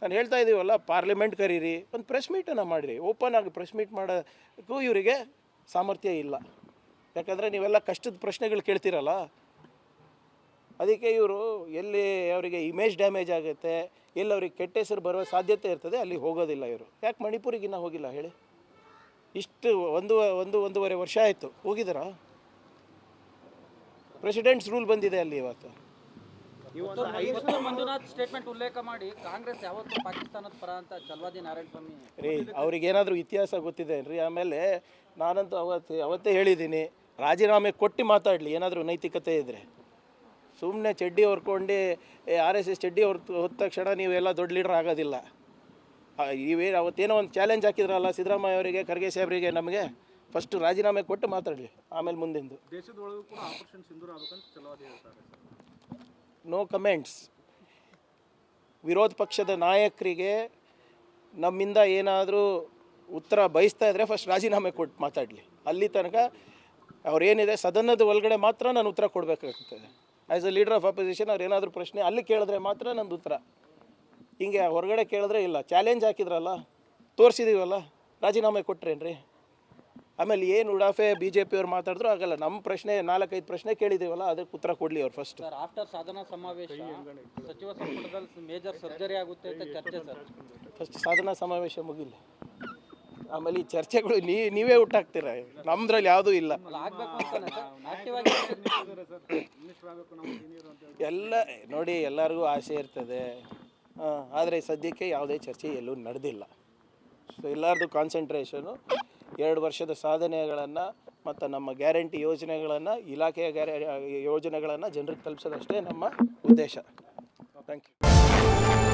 ನಾನು ಹೇಳ್ತಾ ಇದ್ದೀವಲ್ಲ ಪಾರ್ಲಿಮೆಂಟ್ ಕರೀರಿ, ಒಂದು ಪ್ರೆಸ್ ಮೀಟನ್ನು ಮಾಡಿರಿ. ಓಪನ್ ಆಗಿ ಪ್ರೆಸ್ ಮೀಟ್ ಮಾಡೋಕ್ಕೂ ಇವರಿಗೆ ಸಾಮರ್ಥ್ಯ ಇಲ್ಲ. ಯಾಕಂದರೆ ನೀವೆಲ್ಲ ಕಷ್ಟದ ಪ್ರಶ್ನೆಗಳು ಕೇಳ್ತೀರಲ್ಲ? ಅದಕ್ಕೆ ಇವರು ಎಲ್ಲಿ ಅವರಿಗೆ ಇಮೇಜ್ ಡ್ಯಾಮೇಜ್ ಆಗುತ್ತೆ, ಎಲ್ಲಿ ಅವ್ರಿಗೆ ಕೆಟ್ಟ ಹೆಸರು ಬರುವ ಸಾಧ್ಯತೆ ಇರ್ತದೆ, ಅಲ್ಲಿ ಹೋಗೋದಿಲ್ಲ ಇವರು. ಯಾಕೆ ಮಣಿಪುರಿಗೆ ಇನ್ನೂ ಹೋಗಿಲ್ಲ ಹೇಳಿ? ಇಷ್ಟು ಒಂದು ಒಂದು, ಒಂದೂವರೆ ವರ್ಷ ಆಯಿತು. ಹೋಗಿದ್ದಾರಾ ಪ್ರೆಸಿಡೆಂಟ್ಸ್ ರೂಲ್ ಬಂದಿದೆ ಅಲ್ಲಿ ಇವತ್ತು. ಮಂಜುನಾಥ್ ಸ್ಟೇಟ್ಮೆಂಟ್ ಉಲ್ಲೇಖ ಮಾಡಿ ಕಾಂಗ್ರೆಸ್ ಯಾವತ್ತೂ ಪಾಕಿಸ್ತಾನದ ಪರ ಅಂತ ಚಲವಾದಿ ನಾರಾಯಣ ಸ್ವಾಮಿ ರೀ ಅವ್ರಿಗೇನಾದರೂ ಇತಿಹಾಸ ಗೊತ್ತಿದೆ ರೀ ಆಮೇಲೆ ನಾನಂತೂ ಅವತ್ತು ಅವತ್ತೇ ಹೇಳಿದ್ದೀನಿ ರಾಜೀನಾಮೆ ಕೊಟ್ಟು ಮಾತಾಡಲಿ ಏನಾದರೂ ನೈತಿಕತೆ ಇದ್ದರೆ ಸುಮ್ಮನೆ ಚಡ್ಡಿ ಹೊರ್ಕೊಂಡು ಆರ್ ಎಸ್ ಎಸ್ ಚಡ್ಡಿ ಹೊರ್ ಹೊತ್ತ ತಕ್ಷಣ ನೀವೆಲ್ಲ ದೊಡ್ಡ ಲೀಡರ್ ಆಗೋದಿಲ್ಲ. ಇವೇನು ಇವೇ ಅವತ್ತೇನೋ ಒಂದು ಚಾಲೆಂಜ್ ಹಾಕಿದ್ರಲ್ಲ ಸಿದ್ದರಾಮಯ್ಯ ಅವರಿಗೆ ಖರ್ಗೆ ಸಾಹೇಬರಿಗೆ ನಮಗೆ ಫಸ್ಟ್ ರಾಜೀನಾಮೆ ಕೊಟ್ಟು ಮಾತಾಡಲಿ ಆಮೇಲೆ ಮುಂದಿಂದು. ದೇಶದೊಳಗೂ ಕೂಡ ಆಪರೇಷನ್ ಸಿಂಧೂರ ಆಗ್ಬೇಕಂತ ಚಲವಾದಿ ಹೇಳ್ತಾರೆ ನೋ ಕಮೆಂಟ್ಸ್. ವಿರೋಧ ಪಕ್ಷದ ನಾಯಕರಿಗೆ ನಮ್ಮಿಂದ ಏನಾದರೂ ಉತ್ತರ ಬಯಸ್ತಾ ಇದ್ದರೆ ಫಸ್ಟ್ ರಾಜೀನಾಮೆ ಕೊಟ್ಟು ಮಾತಾಡಲಿ. ಅಲ್ಲಿ ತನಕ ಅವ್ರೇನಿದೆ ಸದನದ ಒಳಗಡೆ ಮಾತ್ರ ನಾನು ಉತ್ತರ ಕೊಡಬೇಕಾಗ್ತದೆ. As a leader of opposition ಅವ್ರು ಏನಾದರೂ ಪ್ರಶ್ನೆ ಅಲ್ಲಿ ಕೇಳಿದ್ರೆ ಮಾತ್ರ ನಂದು ಉತ್ತರ. ಹಿಂಗೆ ಹೊರಗಡೆ ಕೇಳಿದ್ರೆ ಇಲ್ಲ. ಚಾಲೆಂಜ್ ಹಾಕಿದ್ರಲ್ಲ, ತೋರಿಸಿದೀವಲ್ಲ, ರಾಜೀನಾಮೆ ಕೊಟ್ರೇನ್ರಿ? ಆಮೇಲೆ ಏನು ಉಡಾಫೆ ಬಿ ಜೆ ಪಿಯವ್ರು ಮಾತಾಡಿದ್ರು ಆಗಲ್ಲ ನಮ್ಮ ಪ್ರಶ್ನೆ ನಾಲ್ಕೈದು ಪ್ರಶ್ನೆ ಕೇಳಿದೀವಲ್ಲ ಅದಕ್ಕೆ ಉತ್ತರ ಕೊಡಲಿ ಅವ್ರು ಫಸ್ಟ್ ಸರ್ ಆಫ್ಟರ್ ಸಾಧನಾ ಸಮಾವೇಶ ಸಚಿವ ಸಂಪುಟದಲ್ಲಿ ಮೇಜರ್ ಸರ್ಜರಿ ಆಗುತ್ತೆ ಅಂತ ಚರ್ಚೆ ಸರ್. ಫಸ್ಟ್ ಸಾಧನಾ ಸಮಾವೇಶ ಮುಗಿಲ್ಲ ಆಮೇಲೆ ಈ ಚರ್ಚೆಗಳು ನೀ ನೀವೇ ಹುಟ್ಟಾಕ್ತೀರ ನಮ್ದ್ರಲ್ಲಿ ಯಾವುದೂ ಇಲ್ಲ. ಎಲ್ಲ ನೋಡಿ ಎಲ್ಲರಿಗೂ ಆಸೆ ಇರ್ತದೆ. ಆದರೆ ಸದ್ಯಕ್ಕೆ ಯಾವುದೇ ಚರ್ಚೆ ಎಲ್ಲೂ ನಡೆದಿಲ್ಲ. ಸೊ ಎಲ್ಲರದು ಕಾನ್ಸಂಟ್ರೇಷನು ಎರಡು ವರ್ಷದ ಸಾಧನೆಗಳನ್ನು ಮತ್ತು ನಮ್ಮ ಗ್ಯಾರಂಟಿ ಯೋಜನೆಗಳನ್ನು, ಇಲಾಖೆಯ ಗ್ಯಾರ, ಯೋಜನೆಗಳನ್ನು ಜನರಿಗೆ ತಲುಪಿಸೋದಷ್ಟೇ ನಮ್ಮ ಉದ್ದೇಶ. Thank you